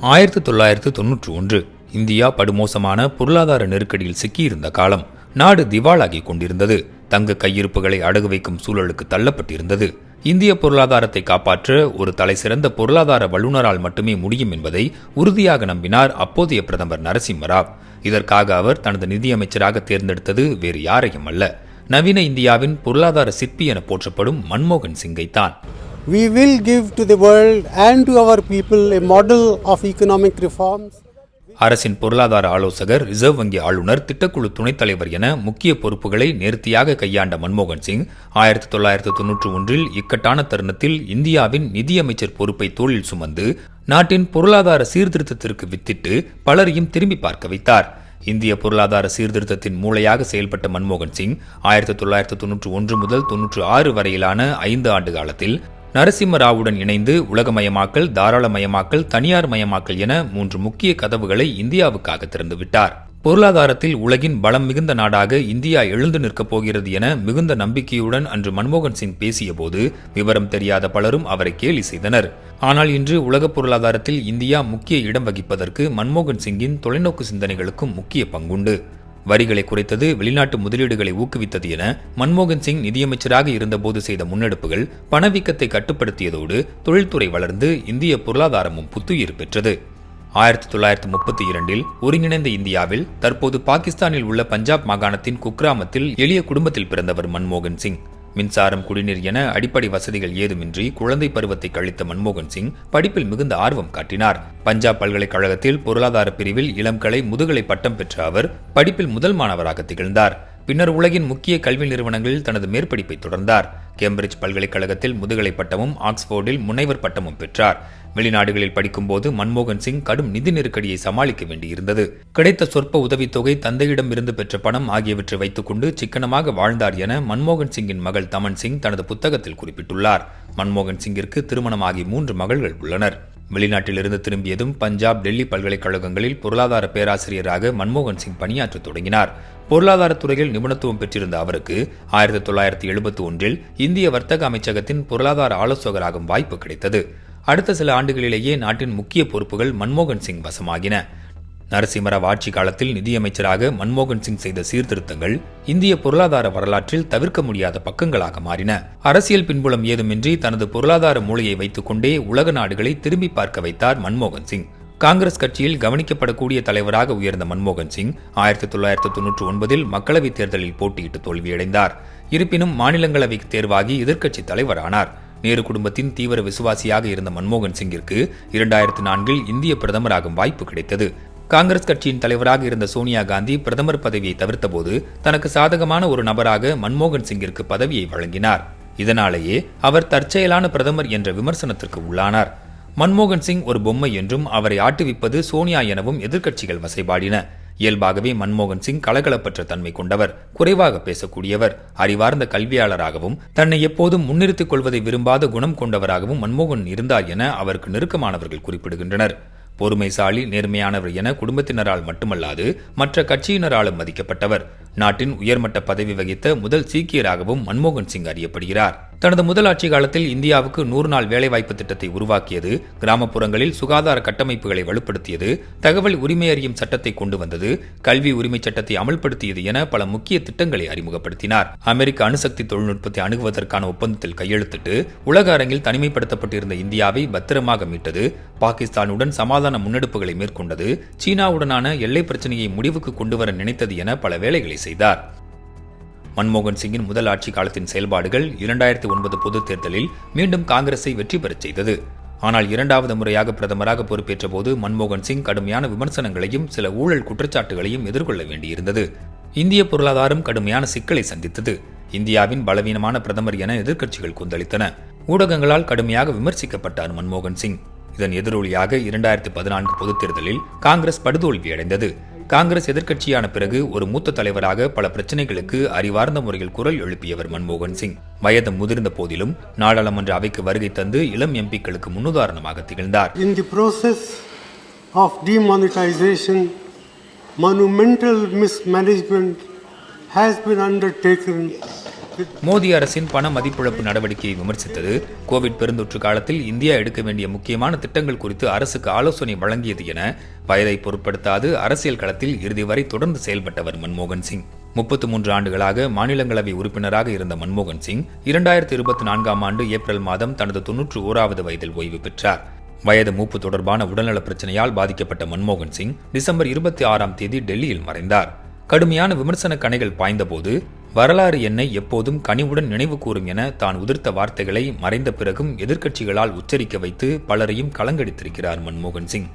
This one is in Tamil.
ஆயிரத்து தொள்ளாயிரத்து தொன்னூற்றி ஒன்று இந்தியா படுமோசமான பொருளாதார நெருக்கடியில் சிக்கியிருந்த காலம் நாடு திவாலாகி கொண்டிருந்தது. தங்க கையிருப்புகளை அடகு வைக்கும் சூழலுக்கு தள்ளப்பட்டிருந்தது. இந்திய பொருளாதாரத்தை காப்பாற்ற ஒரு தலைசிறந்த பொருளாதார வல்லுநரால் மட்டுமே முடியும் என்பதை உறுதியாக நம்பினார் அப்போதைய பிரதமர் நரசிம்மராவ். இதற்காக அவர் தனது நிதியமைச்சராக தேர்ந்தெடுத்தது வேறு யாரையும் அல்ல. நவீன இந்தியாவின் பொருளாதார சிற்பி என போற்றப்படும் மன்மோகன் சிங்கைத்தான் We will give to the world and to our people a model of economic reforms. அரசின் பொருளாதார ஆலோசகர் ரிசர்வ் வங்கி ஆளுநர் திட்டக்குழு துணைத் தலைவர் என முக்கிய பொறுப்புகளை நேர்த்தியாக கையாண்ட மன்மோகன் சிங் ஆயிரத்தி தொள்ளாயிரத்து தொன்னூற்று ஒன்றில் இக்கட்டான தருணத்தில் இந்தியாவின் நிதியமைச்சர் பொறுப்பை தோளில் சுமந்து நாட்டின் பொருளாதார சீர்திருத்தத்திற்கு வித்திட்டு பலரையும் திரும்பி பார்க்க வைத்தார் இந்திய பொருளாதார சீர்திருத்தத்தின் மூளையாக செயல்பட்ட மன்மோகன் சிங் ஆயிரத்தி தொள்ளாயிரத்து தொன்னூற்றி ஒன்று முதல் தொன்னூற்றி ஆறு வரையிலான ஐந்து ஆண்டு காலத்தில் நரசிம்ம ராவுடன் இணைந்து உலகமயமாக்கல் தாராளமயமாக்கல் தனியார் மயமாக்கல் என மூன்று முக்கிய கதவுகளை இந்தியாவுக்காக திறந்துவிட்டார் பொருளாதாரத்தில் உலகின் பலம் மிகுந்த நாடாக இந்தியா எழுந்து நிற்கப் போகிறது என மிகுந்த நம்பிக்கையுடன் அன்று மன்மோகன் சிங் பேசியபோது விவரம் தெரியாத பலரும் அவரை கேலி செய்தனர். ஆனால் இன்று உலக பொருளாதாரத்தில் இந்தியா முக்கிய இடம் வகிப்பதற்கு மன்மோகன் சிங்கின் தொலைநோக்கு சிந்தனைகளுக்கும் முக்கிய பங்குண்டு. வரிகளை குறைத்தது வெளிநாட்டு முதலீடுகளை ஊக்குவித்தது என மன்மோகன் சிங் நிதியமைச்சராக இருந்தபோது செய்த முன்னெடுப்புகள் பணவீக்கத்தை கட்டுப்படுத்தியதோடு தொழில்துறை வளர்ந்து இந்திய பொருளாதாரமும் புத்துயிர் பெற்றது. ஆயிரத்தி தொள்ளாயிரத்தி முப்பத்தி இரண்டில் ஒருங்கிணைந்த இந்தியாவில் தற்போது பாகிஸ்தானில் உள்ள பஞ்சாப் மாகாணத்தின் குக்ராமத்தில் எளிய குடும்பத்தில் பிறந்தவர் மன்மோகன் சிங். மின்சாரம் குடிநீர் என அடிப்படை வசதிகள் ஏதுமின்றி குழந்தை பருவத்தை கழித்த மன்மோகன் சிங் படிப்பில் மிகுந்த ஆர்வம் காட்டினார். பஞ்சாப் பல்கலைக்கழகத்தில் பொருளாதார பிரிவில் இளம்கலை முதுகலை பட்டம் பெற்ற அவர் படிப்பில் முதல் மாணவராக திகழ்ந்தார். பின்னர் உலகின் முக்கிய கல்வி நிறுவனங்களில் தனது மேற்படிப்பை தொடர்ந்தார். கேம்பிரிட்ஜ் பல்கலைக்கழகத்தில் முதுகலை பட்டமும் ஆக்ஸ்போர்டில் முனைவர் பட்டமும் பெற்றார். வெளிநாடுகளில் படிக்கும்போது மன்மோகன் சிங் கடும் நிதி நெருக்கடியை சமாளிக்க வேண்டியிருந்தது. கிடைத்த சொற்ப உதவித்தொகை தந்தையிடம் இருந்து பெற்ற பணம் ஆகியவற்றை வைத்துக்கொண்டு சிக்கனமாக வாழ்ந்தார் என மன்மோகன் சிங்கின் மகள் தமன் சிங் தனது புத்தகத்தில் குறிப்பிட்டுள்ளார். மன்மோகன் சிங்கிற்கு திருமணமாகி மூன்று மகள்கள் உள்ளனர். வெளிநாட்டிலிருந்து திரும்பியதும் பஞ்சாப் டெல்லி பல்கலைக்கழகங்களில் பொருளாதார பேராசிரியராக மன்மோகன் சிங் பணியாற்றத் தொடங்கினார். பொருளாதாரத்துறையில் நிபுணத்துவம் பெற்றிருந்த அவருக்கு ஆயிரத்தி தொள்ளாயிரத்தி எழுபத்தி ஒன்றில் இந்திய வர்த்தக அமைச்சகத்தின் பொருளாதார ஆலோசகராகும் வாய்ப்பு கிடைத்தது. அடுத்த சில ஆண்டுகளிலேயே நாட்டின் முக்கிய பொறுப்புகள் மன்மோகன் சிங் வசமாகின. நரசிம்மராவ் ஆட்சி காலத்தில் நிதியமைச்சராக மன்மோகன் சிங் செய்த சீர்திருத்தங்கள் இந்திய பொருளாதார வரலாற்றில் தவிர்க்க முடியாத பக்கங்களாக மாறின. அரசியல் பின்புலம் ஏதுமின்றி தனது பொருளாதார மூளையை வைத்துக்கொண்டே உலக நாடுகளை திரும்பி பார்க்க வைத்தார் மன்மோகன் சிங். காங்கிரஸ் கட்சியில் கவனிக்கப்படக்கூடிய தலைவராக உயர்ந்த மன்மோகன் சிங் ஆயிரத்தி தொள்ளாயிரத்தி தொன்னூற்றி ஒன்பதில் மக்களவைத் தேர்தலில் போட்டியிட்டு தோல்வியடைந்தார். இருப்பினும் மாநிலங்களவை தேர்வாகி எதிர்க்கட்சி தலைவரானார். நேரு குடும்பத்தின் தீவிர விசுவாசியாக இருந்த மன்மோகன் சிங்கிற்கு இரண்டாயிரத்து நான்கில் இந்திய பிரதமராகும் வாய்ப்பு கிடைத்தது. காங்கிரஸ் கட்சியின் தலைவராக இருந்த சோனியா காந்தி பிரதமர் பதவியை தவிர்த்தபோது தனக்கு சாதகமான ஒரு நபராக மன்மோகன் சிங்கிற்கு பதவியை வழங்கினார். இதனாலேயே அவர் தற்செயலான பிரதமர் என்ற விமர்சனத்திற்கு உள்ளானார். மன்மோகன் சிங் ஒரு பொம்மை என்றும் அவரை ஆட்டுவிப்பது சோனியா எனவும் எதிர்க்கட்சிகள் வசைபாடின. இயல்பாகவே மன்மோகன் சிங் கலகலப்பற்ற தன்மை கொண்டவர் குறைவாக பேசக்கூடியவர் அறிவார்ந்த கல்வியாளராகவும் தன்னை எப்போதும் முன்னிறுத்திக் கொள்வதை விரும்பாத குணம் கொண்டவராகவும் மன்மோகன் இருந்தார் என அவருக்கு நெருக்கமானவர்கள் குறிப்பிடுகின்றனர். பொறுமைசாலி நேர்மையானவர் என குடும்பத்தினரால் மட்டுமல்லாது மற்ற கட்சியினராலும் மதிக்கப்பட்டவர். நாட்டின் உயர்மட்ட பதவி வகித்த முதல் சீக்கியராகவும் மன்மோகன் சிங் அறியப்படுகிறார். தனது முதல் ஆட்சி காலத்தில் இந்தியாவுக்கு நூறு நாள் வேலைவாய்ப்பு திட்டத்தை உருவாக்கியது கிராமப்புறங்களில் சுகாதார கட்டமைப்புகளை வலுப்படுத்தியது தகவல் உரிமை அறியும் சட்டத்தை கொண்டு வந்தது கல்வி உரிமை சட்டத்தை அமல்படுத்தியது என பல முக்கிய திட்டங்களை அறிமுகப்படுத்தினார். அமெரிக்க அணுசக்தி தொழில்நுட்பத்தை அணுகுவதற்கான ஒப்பந்தத்தில் கையெழுத்திட்டு உலக அரங்கில் தனிமைப்படுத்தப்பட்டிருந்த இந்தியாவை பத்திரமாக மீட்டது பாகிஸ்தானுடன் சமாதான முன்னெடுப்புகளை மேற்கொண்டது சீனாவுடனான எல்லை பிரச்சனையை முடிவுக்கு கொண்டுவர நினைத்தது என பல வேலைகளை செய்தார். மன்மோகன் சிங்கின் முதல் ஆட்சி காலத்தின் செயல்பாடுகள் இரண்டாயிரத்தி ஒன்பது பொதுத் தேர்தலில் மீண்டும் காங்கிரஸை வெற்றி பெறச் செய்தது. ஆனால் இரண்டாவது முறையாக பிரதமராக பொறுப்பேற்ற போது மன்மோகன் சிங் கடுமையான விமர்சனங்களையும் சில ஊழல் குற்றச்சாட்டுகளையும் எதிர்கொள்ள வேண்டியிருந்தது. இந்திய பொருளாதாரம் கடுமையான சிக்கலை சந்தித்தது. இந்தியாவின் பலவீனமான பிரதமர் என எதிர்க்கட்சிகள் கொந்தளித்தன. ஊடகங்களால் கடுமையாக விமர்சிக்கப்பட்டார் மன்மோகன் சிங். இதன் எதிரொலியாக இரண்டாயிரத்தி பதினான்கு பொதுத் தேர்தலில் காங்கிரஸ் படுதோல்வியடைந்தது. காங்கிரஸ் எதிர்க்கட்சியான பிறகு ஒரு மூத்த தலைவராக பல பிரச்சனைகளுக்கு அறிவார்ந்த முறையில் குரல் எழுப்பியவர் மன்மோகன் சிங். வயது முதிர்ந்த போதிலும் நாடாளுமன்ற அவைக்கு வருகை தந்து இளம் எம்பிக்களுக்கு முன்னுதாரணமாக திகழ்ந்தார். In the process of demonetisation monumental mismanagement has been undertaken Modi அரசின் பண மதிப்பிழப்பு நடவடிக்கையை விமர்சித்தது. கோவிட் பெருந்தொற்று காலத்தில் இந்தியா எடுக்க வேண்டிய முக்கியமான திட்டங்கள் குறித்து அரசுக்கு ஆலோசனை வழங்கியது என வயதை பொருட்படுத்தாது அரசியல் களத்தில் இறுதி வரை தொடர்ந்து செயல்பட்டவர் மன்மோகன் சிங். முப்பத்து மூன்று ஆண்டுகளாக மாநிலங்களவை உறுப்பினராக இருந்த மன்மோகன் சிங் இரண்டாயிரத்தி இருபத்தி நான்காம் ஆண்டு ஏப்ரல் மாதம் தனது தொன்னூற்று ஓராவது வயதில் ஓய்வு பெற்றார். வயது மூப்பு தொடர்பான உடல்நலப் பிரச்சனையால் பாதிக்கப்பட்ட மன்மோகன் சிங் டிசம்பர் இருபத்தி ஆறாம் தேதி டெல்லியில் மறைந்தார். கடுமையான விமர்சன கணைகள் பாய்ந்தபோது வரலாறு என்னை எப்போதும் கனிவுடன் நினைவு கூறும் என தான் உதிர்த்த வார்த்தைகளை மறைந்த பிறகும் எதிர்க்கட்சிகளால் உச்சரிக்க வைத்து பலரையும் கலங்கடித்திருக்கிறார் மன்மோகன் சிங்.